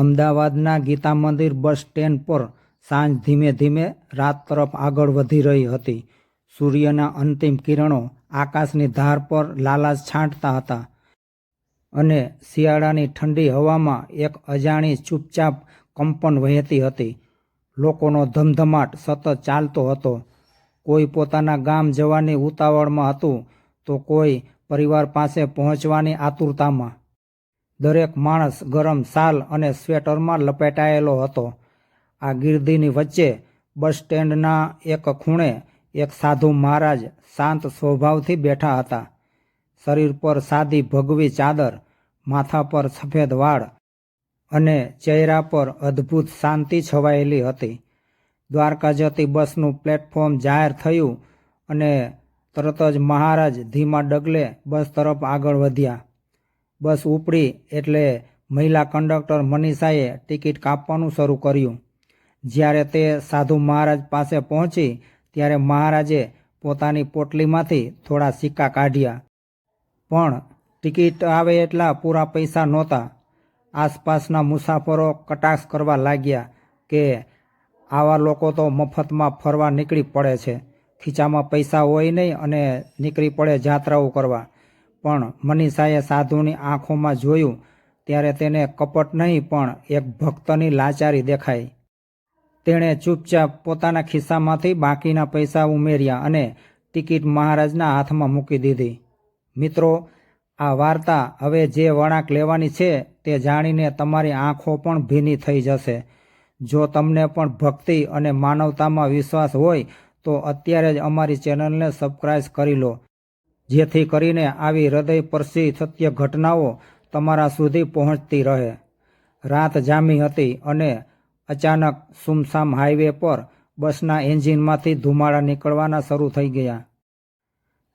અમદાવાદના ગીતા મંદિર bus stand પર સાંજ ધીમે ધીમે રાત તરફ આગળ વધી રહી હતી. સૂર્યના અંતિમ કિરણો આકાશની ધાર પર લાલાશ છાંટતા હતા અને શિયાળાની ઠંડી હવામાં એક અજાણી ચૂપચાપ કંપન વહેતી હતી. લોકોનો ધમધમાટ સતત ચાલતો હતો. કોઈ પોતાના ગામ જવાની ઉતાવળમાં હતું તો કોઈ પરિવાર પાસે પહોંચવાની આતુરતામાં. દરેક માણસ ગરમ શાલ અને સ્વેટરમાં લપેટાયેલો હતો. આ ગીર્દીની વચ્ચે બસ સ્ટેન્ડના એક ખૂણે એક સાધુ મહારાજ શાંત સ્વભાવથી બેઠા હતા. શરીર પર સાદી ભગવી ચાદર, માથા પર સફેદ વાળ અને ચહેરા પર અદ્ભુત શાંતિ છવાયેલી હતી. દ્વારકા જતી બસનું પ્લેટફોર્મ જાહેર થયું અને તરત જ મહારાજ ધીમા ડગલે બસ તરફ આગળ વધ્યા. બસ ઉપડી એટલે મહિલા કંડક્ટર મનીષાએ ટિકિટ કાપવાનું શરૂ કર્યું. જ્યારે તે સાધુ મહારાજ પાસે પહોંચી, ત્યારે મહારાજે પોતાની પોટલીમાંથી થોડા સિક્કા કાઢ્યા. પણ ટિકિટ આવે એટલા પૂરા પૈસા નહોતા. આસપાસના મુસાફરો કટાક્ષ કરવા લાગ્યા કે આવા લોકો તો મફતમાં ફરવા નીકળી પડે છે. ખીચામાં પૈસા હોય નહીં અને નીકળી પડે જાત્રાઓ કરવા. પણ મનીષાએ સાધુની આંખોમાં જોયું ત્યારે તેને કપટ નહીં પણ એક ભક્તની લાચારી દેખાઈ. તેણે ચૂપચાપ પોતાના ખિસ્સામાંથી બાકીના પૈસા ઉમેર્યા અને ટિકિટ મહારાજના હાથમાં મૂકી દીધી. મિત્રો, આ વાર્તા હવે જે વળાંક લેવાની છે તે જાણીને તમારી આંખો પણ ભીની થઈ જશે. જો તમને પણ ભક્તિ અને માનવતામાં વિશ્વાસ હોય તો અત્યારે જ અમારી ચેનલને સબસ્ક્રાઈબ કરી લો. જેથી કરીને આવી હૃદય પરસી સત્ય ઘટનાઓ તમારા સુધી પહોંચતી રહે. રાત જામી હતી અને અચાનક સુમસામ હાઈવે પર બસના એન્જિનમાંથી ધુમાડા નીકળવાના શરૂ થઈ ગયા.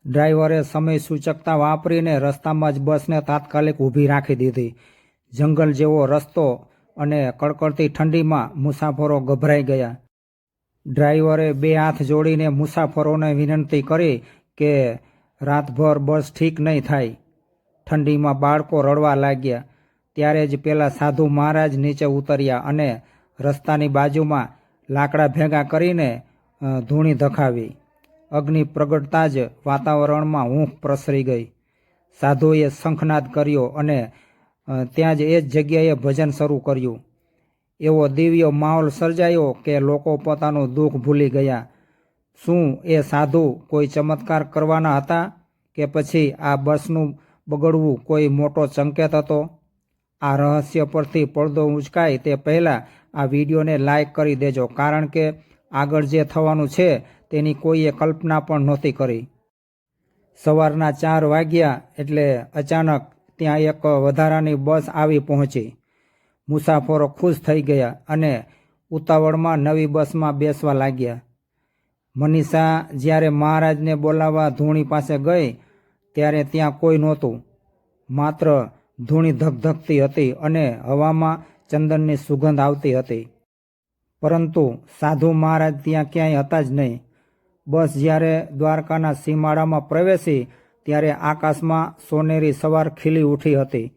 ડ્રાઈવરે સમય સૂચકતા વાપરીને રસ્તામાં જ બસને તાત્કાલિક ઊભી રાખી દીધી. જંગલ જેવો રસ્તો અને કડકડતી ઠંડીમાં મુસાફરો ગભરાઈ ગયા. ડ્રાઈવરે બે હાથ જોડીને મુસાફરોને વિનંતી કરી કે રાતભર બસ ઠીક નહીં થાય. ઠંડીમાં બાળકો રડવા લાગ્યા. ત્યારે જ પેલા સાધુ મહારાજ નીચે ઉતર્યા અને રસ્તાની બાજુમાં લાકડા ભેગા કરીને ધૂણી ધખાવી. અગ્નિ પ્રગટતા જ વાતાવરણમાં ઊંઘ પ્રસરી ગઈ. સાધુએ શંખનાદ કર્યો અને ત્યાં જ એ જ જગ્યાએ ભજન શરૂ કર્યું. એવો દિવ્ય માહોલ સર્જાયો કે લોકો પોતાનું દુઃખ ભૂલી ગયા. શું એ સાધુ કોઈ ચમત્કાર કરવાના હતા કે પછી આ બસનું બગડવું કોઈ મોટો સંકેત હતો? આ રહસ્ય પરથી પડદો ઉંચકાય તે પહેલાં આ વિડીયોને લાઈક કરી દેજો, કારણ કે આગળ જે થવાનું છે તેની કોઈએ કલ્પના પણ નહોતી કરી. સવારના ચાર વાગ્યા એટલે અચાનક ત્યાં એક વધારાની બસ આવી પહોંચી. મુસાફરો ખુશ થઈ ગયા અને ઉતાવળમાં નવી બસમાં બેસવા લાગ્યા. મનીષા જ્યારે મહારાજને બોલાવવા ધૂણી પાસે ગઈ, ત્યારે ત્યાં કોઈ નહોતું. માત્ર ધૂણી ધકધકતી હતી અને હવામાં ચંદનની સુગંધ આવતી હતી. પરંતુ સાધુ મહારાજ ત્યાં ક્યાંય હતા જ નહીં. બસ જ્યારે દ્વારકાના સીમાડામાં પ્રવેશી, ત્યારે આકાશમાં સોનેરી સવાર ખીલી ઉઠી હતી.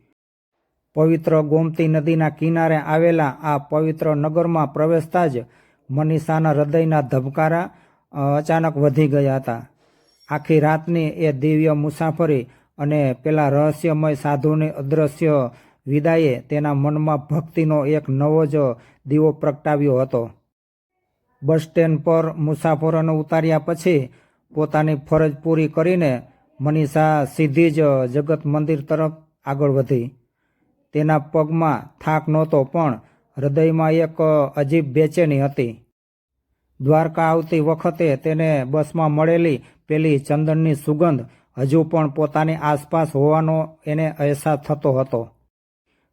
પવિત્ર ગોમતી નદીના કિનારે આવેલા આ પવિત્ર નગરમાં પ્રવેશતા જ મનીષાના હૃદયના ધબકારા અચાનક વધી ગયા હતા. આખી રાતની એ દિવ્ય મુસાફરી અને પેલા રહસ્યમય સાધુની અદ્રશ્ય વિદાયે તેના મનમાં ભક્તિનો એક નવો જ દીવો પ્રગટાવ્યો હતો. બસ સ્ટેન્ડ પર મુસાફરોને ઉતાર્યા પછી પોતાની ફરજ પૂરી કરીને મનીષા સીધી જ જગત મંદિર તરફ આગળ વધી. તેના પગમાં થાક નહોતો પણ હૃદયમાં એક અજીબ બેચેની હતી. દ્વારકા આવતી વખતે તેને બસમાં મળેલી પેલી ચંદનની સુગંધ હજુ પણ પોતાની આસપાસ હોવાનો એને અહેસાસ થતો હતો.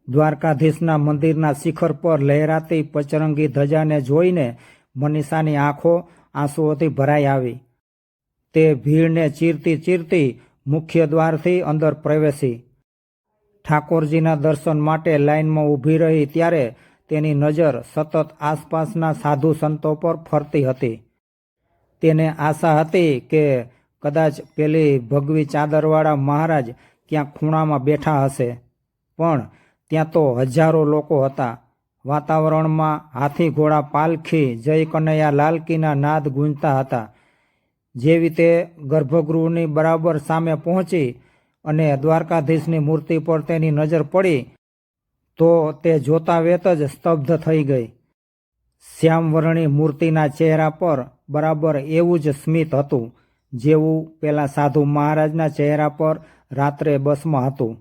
દ્વારકાધીશના મંદિરના શિખર પર લહેરાતી પચરંગી ધજાને જોઈને મનીષાની આંખો આંસુઓથી ભરાઈ આવી. તે ભીડને ચીરતી ચીરતી મુખ્ય દ્વારથી અંદર પ્રવેશી. ઠાકોરજીના દર્શન માટે લાઇનમાં ઊભી રહી ત્યારે તેની નજર સતત આસપાસના સાધુ સંતો પર ફરતી હતી. તેને આશા હતી કે કદાચ પેલી ભગવી ચાદરવાળા મહારાજ ક્યાં ખૂણામાં બેઠા હશે. પણ ત્યાં તો હજારો લોકો હતા. વાતાવરણમાં હાથી ઘોડા પાલખી, જય કનૈયા લાલકીના નાદ ગુંજતા હતા. જેવી તે ગર્ભગૃહની બરાબર સામે પહોંચી અને દ્વારકાધીશની મૂર્તિ પર તેની નજર પડી તો તે જોતા વેત જ સ્તબ્ધ થઈ ગઈ. શ્યામવર્ણી મૂર્તિના ચહેરા પર બરાબર એવું જ સ્મિત હતું, જેવું પેલા સાધુ મહારાજના ચહેરા પર રાત્રે બસમાં હતું.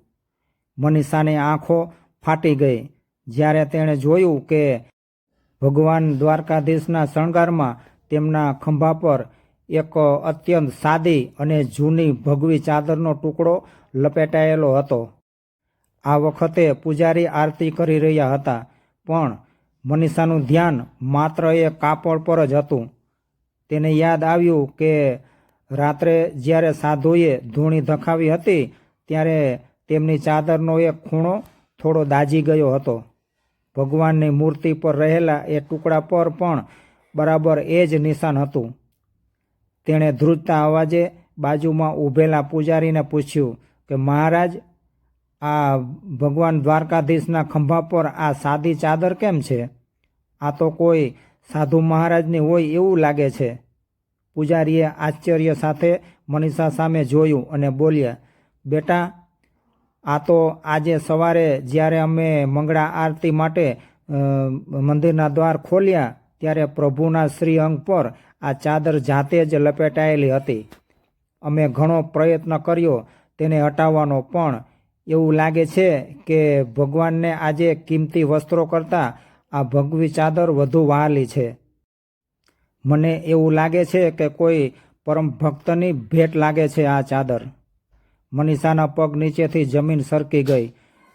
મનીષાની આંખો ફાટી ગઈ, જ્યારે તેણે જોયું કે ભગવાન દ્વારકાધીશના શણગારમાં તેમના ખંભા પર એક અત્યંત સાદી અને જૂની ભગવી ચાદરનો ટુકડો લપેટાયેલો હતો. આ વખતે પૂજારી આરતી કરી રહ્યા હતા, પણ મનીષાનું ધ્યાન માત્ર એ કાપડ પર જ હતું. તેને યાદ આવ્યું કે રાત્રે જ્યારે સાધુએ ધૂણી ધખાવી હતી, ત્યારે તેમની ચાદરનો એક ખૂણો થોડો દાજી ગયો હતો. ભગવાનની મૂર્તિ પર રહેલા એ ટુકડા પર પણ બરાબર એ જ નિશાન હતું. તેણે ધ્રુજતા અવાજે બાજુમાં ઊભેલા પૂજારીને પૂછ્યું કે, મહારાજ આ ભગવાન દ્વારકાધીશના ખંભા પર આ સાદી ચાદર કેમ છે? આ તો કોઈ સાધુ મહારાજની હોય એવું લાગે છે. પૂજારીએ આશ્ચર્ય સાથે મનીષા સામે જોયું અને બોલ્યા, બેટા, આ તો આજે સવારે જ્યારે અમે મંગળા આરતી માટે મંદિરના દ્વાર ખોલ્યા, ત્યારે પ્રભુના શ્રી અંગ પર આ ચાદર જાતે જ લપેટાયેલી હતી. અમે ઘણો પ્રયત્ન કર્યો તેને હટાવવાનો પણ એવું લાગે છે કે ભગવાનને આજે કિંમતી વસ્ત્રો કરતાં આ ભગવી ચાદર વધુ વહાલી છે. મને એવું લાગે છે કે કોઈ પરમ ભક્તની ભેટ લાગે છે આ ચાદર. મનીષાના પગ નીચેથી જમીન સરકી ગઈ.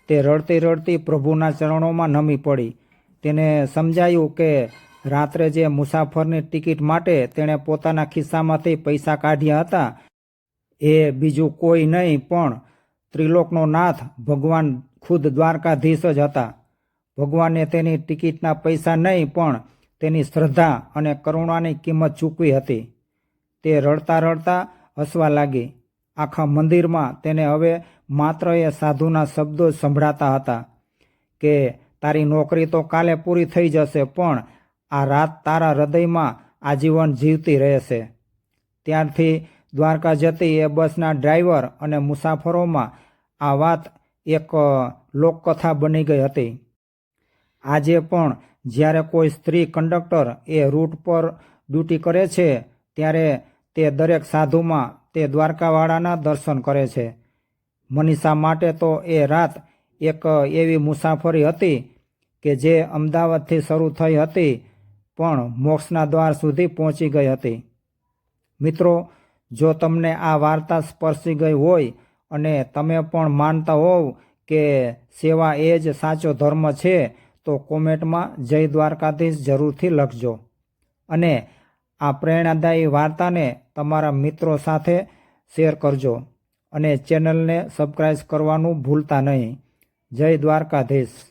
તે રડતી રડતી પ્રભુના ચરણોમાં નમી પડી. તેને સમજાયું કે રાત્રે જે મુસાફરની ટિકિટ માટે તેણે પોતાના ખિસ્સામાંથી પૈસા કાઢ્યા હતા, એ બીજું કોઈ નહીં, પણ ત્રિલોકનો નાથ ભગવાન ખુદ દ્વારકાધીશ જ હતા. ભગવાને તેની ટિકિટના પૈસા નહીં, પણ તેની શ્રદ્ધા અને કરુણાની કિંમત ચૂકવી હતી. તે રડતા રડતા હસવા લાગી. આખા મંદિરમાં તેને હવે માત્ર એ સાધુના શબ્દો સંભળાતા હતા કે, તારી નોકરી તો કાલે પૂરી થઈ જશે, પણ આ રાત તારા હૃદયમાં આજીવન જીવતી રહેશે. ત્યારથી દ્વારકા જતી એ બસના ડ્રાઈવર અને મુસાફરોમાં આ વાત એક લોકકથા બની ગઈ હતી. આજે પણ જ્યારે કોઈ સ્ત્રી કંડક્ટર એ રૂટ પર ડ્યુટી કરે છે, ત્યારે તે દરેક સાધુમાં તે દ્વારકાવાળાના દર્શન કરે છે. મનીષા માટે તો એ રાત એક એવી મુસાફરી હતી કે જે અમદાવાદથી શરૂ થઈ હતી, પણ મોક્ષના દ્વાર સુધી પહોંચી ગઈ હતી. મિત્રો જો તમને આ વાર્તા સ્પર્શી ગઈ હોય અને તમે પણ માનતા હોવ કે સેવા એ જ સાચો ધર્મ છે, તો કોમેન્ટમાં જય દ્વારકાધીશ જરૂરથી લખજો. અને આ પ્રેરણાદાયી વાર્તાને તમારા મિત્રો સાથે શેર કરજો અને ચેનલને સબસ્ક્રાઈબ કરવાનું ભૂલતા નહીં. જય દ્વારકાધીશ.